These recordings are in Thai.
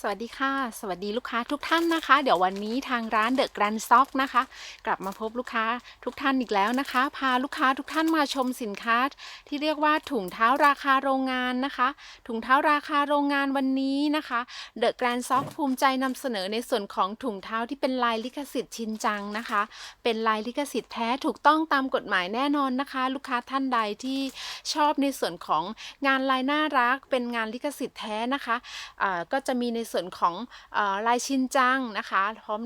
สวัสดีค่ะ สวัสดีลูกค้าทุกท่านนะคะ เดี๋ยววันนี้ทางร้านเดอะแกรนด์ซ็อกนะคะ กลับมาพบลูกค้าทุกท่านอีกแล้วนะคะ พาลูกค้าทุกท่านมาชมสินค้า ที่เรียกว่าถุงเท้าราคาโรงงานนะคะ ถุงเท้าราคาโรงงานวันนี้นะคะเดอะแกรนด์ซ็อกภูมิใจนำเสนอในส่วนของถุงเท้าที่เป็นลายลิขสิทธิ์ชินจังนะคะ เป็นลายลิขสิทธิ์แท้ถูกต้องตามกฎหมายแน่นอนนะคะ ลูกค้าท่านใดที่ชอบในส่วนของงานลายน่ารัก เป็นงานลิขสิทธิ์แท้นะคะก็จะมีในส่วนของอลายชินจังนะคะพร้อม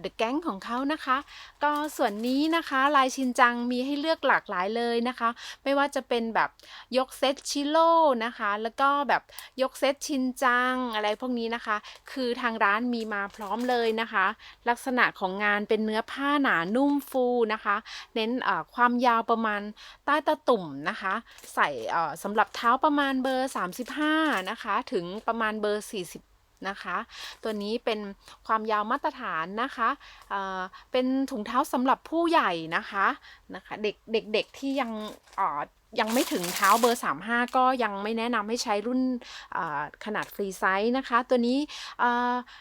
เดอะแก๊งของเขานะคะ ก็ส่วนนี้นะคะลายชินจังมีให้เลือกหลากหลายเลยนะคะ ไม่ว่าจะเป็นแบบยกเซตชิโร่นะคะ แล้วก็แบบยกเซตชินจังอะไรพวกนี้นะคะ คือทางร้านมีมาพร้อมเลยนะคะ ลักษณะของงานเป็นเนื้อผ้าหนานุ่มฟูนะคะ เน้นความยาวประมาณใต้ตะตุ่มนะคะ ใส่สำหรับเท้าประมาณเบอร์ 35 นะคะ ถึงประมาณเบอร์ 40 นะคะ ตัวนี้เป็นความยาวมาตรฐานนะคะเเป็นถุงเท้าสำหรับผู้ใหญ่นะคะนะคะเด็กเด็กๆที่ยังอ่อยังไม่ถึงเท้าเบอร์ 35 ก็ยังไม่แนะนำให้ใช้รุ่นขนาดฟรีไซส์นะคะ ตัวนี้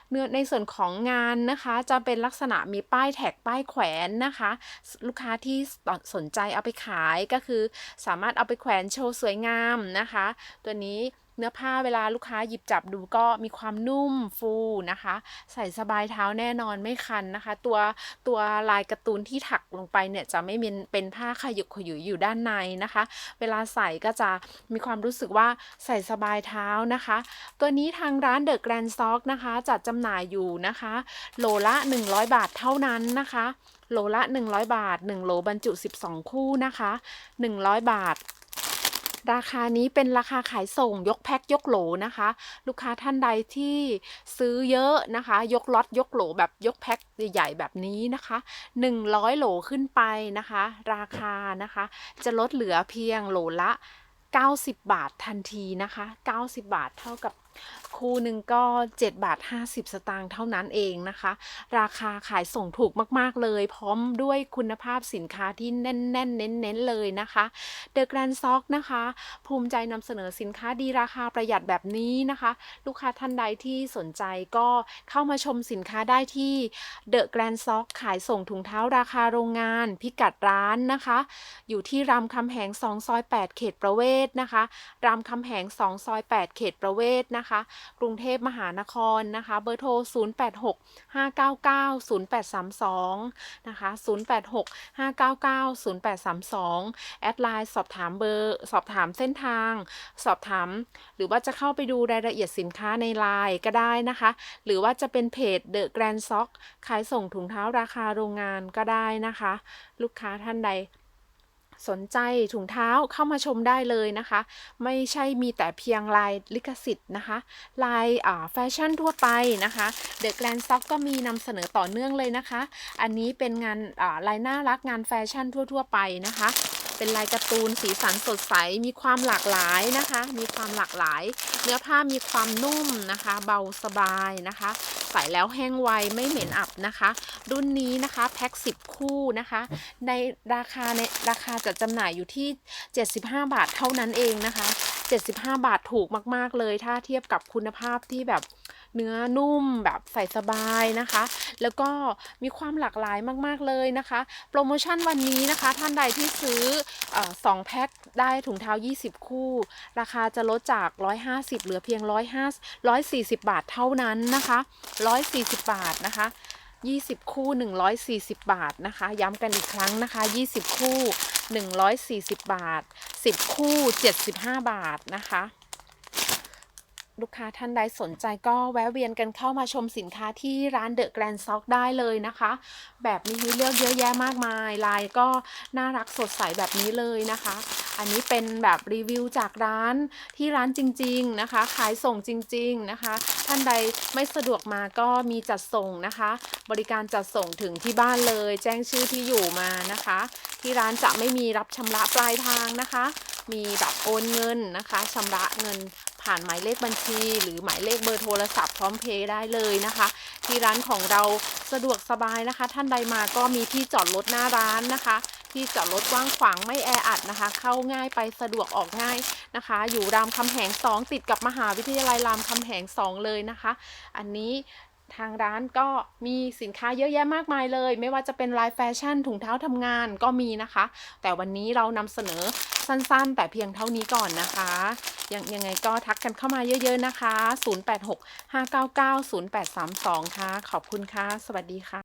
เนื้อในส่วนของงานนะคะจะเป็นลักษณะมีป้ายแท็กป้ายแขวนนะคะ ลูกค้าที่สนใจเอาไปขายก็คือสามารถเอาไปแขวนโชว์สวยงามนะคะ ตัวนี้ เนื้อผ้าเวลาลูกค้าหยิบจับดูก็มีความนุ่มฟูนะคะ ใส่สบายเท้าแน่นอนไม่คันนะคะ ตัวตัวลายการ์ตูนที่ถักลงไปเนี่ยจะไม่เป็นเป็นผ้าขยุกขยุยอยู่ด้านในนะคะ เวลาใส่ก็จะมีความรู้สึกว่าใส่สบายเท้านะคะ ตัวนี้ทางร้านเดอะแกรนด์ซ็อกนะคะ จัดจำหน่ายอยู่นะคะ โลละ 100 บาทเท่านั้นนะคะ โลละ 100 บาท 1 โลบรรจุ 12 คู่นะคะ 100 บาท ราคานี้เป็นราคาขายส่งยกแพ็คยกโหลนะคะ ลูกค้าท่านใดที่ซื้อเยอะนะคะ ยกล็อตยกโหลแบบยกแพ็คใหญ่ๆแบบนี้นะคะ 100 โหลขึ้นไปนะคะ ราคานะคะ จะลดเหลือเพียงโหลละ 90 บาททันทีนะคะ 90 บาทเท่ากับคู่หนึ่งก็7บาท50 สตางค์เท่านั้นเองนะคะ ราคาขายส่งถูกมากๆเลย พร้อมด้วยคุณภาพสินค้าที่แน่นๆ เน้นๆ เลยนะคะ The Grand Stock นะคะ ภูมิใจนำเสนอสินค้าดีราคาประหยัดแบบนี้นะคะ ลูกค้าท่านใดที่สนใจก็เข้ามาชมสินค้าได้ที่ The Grand Stock ขายส่งถุงเท้าราคาโรงงาน พิกัดร้านนะคะ อยู่ที่รามคำแหง2ซอย8 เขตประเวศนะคะ รามคำแหง2ซอย8 เขตประเวศนะคะกรุงเทพมหานครนะคะ เบอร์โทร 086 599 0832 นะคะ 086 599 0832 แอดไลน์สอบถามเบอร์ สอบถามเส้นทาง สอบถาม หรือว่าจะเข้าไปดูรายละเอียดสินค้าในไลน์ก็ได้นะคะ หรือว่าจะเป็นเพจ The Grand Sock ขายส่งถุงเท้าราคาโรงงานก็ได้นะคะ ลูกค้าท่านใด สนใจถุงเท้าเข้ามาชมได้เลยนะคะ ไม่ใช่มีแต่เพียงลายลิขสิทธิ์นะคะ ลายแฟชั่นทั่วไปนะคะเดอะแกลนซ็อกก็มีนำเสนอต่อเนื่องเลยนะคะ อันนี้เป็นงานลายน่ารักงานแฟชั่นทั่ว ๆ ไปนะคะ เป็นลายการ์ตูนสีสันสดใส มีความหลากหลายนะคะ มีความหลากหลาย เนื้อผ้ามีความนุ่มนะคะ เบาสบายนะคะ ใส่แล้วแห้งไวไม่เหม็นอับนะคะ รุ่นนี้นะคะแพ็ค10 คู่นะคะ ในราคาในราคาจัดจำหน่ายอยู่ที่ 75 บาทเท่านั้นเองนะคะ 75 บาทถูกมาก ๆ เลย ถ้าเทียบกับคุณภาพที่แบบ เนื้อนุ่มแบบใส่สบายนะคะ แล้วก็มีความหลากหลายมากๆเลยนะคะ โปรโมชั่นวันนี้นะคะ ท่านใดที่ซื้อออสองแพ็คได้ถุงเท้า 20 คู่ ราคาจะลดจาก 150 เหลือเพียง 105 140 บาทเท่านั้นนะคะ 140 บาทนะคะ20 คู่ 140 บาทนะคะ ย้ำกันอีกครั้งนะคะ 20 คู่ 140 บาท 10 คู่ 75 บาทนะคะ ลูกค้าท่านใดสนใจก็แวะเวียนกันเข้ามาชมสินค้าที่ร้านเดอะแกรนด์ซ็อกได้เลยนะคะ แบบมีให้เลือกเยอะแยะมากมายลายก็น่ารักสดใสแบบนี้เลยนะคะ อันนี้เป็นแบบรีวิวจากร้านที่ร้านจริง ๆนะคะ ขายส่งจริง ๆนะคะ ท่านใดไม่สะดวกมาก็มีจัดส่งนะคะ บริการจัดส่งถึงที่บ้านเลย แจ้งชื่อที่อยู่มานะคะ ที่ร้านจะไม่มีรับชำระปลายทางนะคะ มีแบบโอนเงินนะคะชำระเงิน ผ่านหมายเลขบัญชี หรือหมายเลขเบอร์โทรศัพท์พร้อมเพย์ได้เลยนะคะ ที่ร้านของเราสะดวกสบายนะคะ ท่านใดมาก็มีที่จอดรถหน้าร้านนะคะ ที่จอดรถกว้างขวางไม่แออัดนะคะ เข้าง่ายไปสะดวกออกง่ายนะคะ อยู่รามคำแหง 2 ติดกับมหาวิทยาลัยรามคำแหง 2 เลยนะคะ อันนี้ ทางร้านก็มีสินค้าเยอะแยะมากมายเลย ไม่ว่าจะเป็นลายแฟชั่นถุงเท้าทำงานก็มีนะคะ แต่วันนี้เรานำเสนอสั้นๆ แต่เพียงเท่านี้ก่อนนะคะยังยังไงก็ทักกันเข้ามาเยอะๆนะคะ 086 599 0832 ค่ะ ขอบคุณค่ะ สวัสดีค่ะ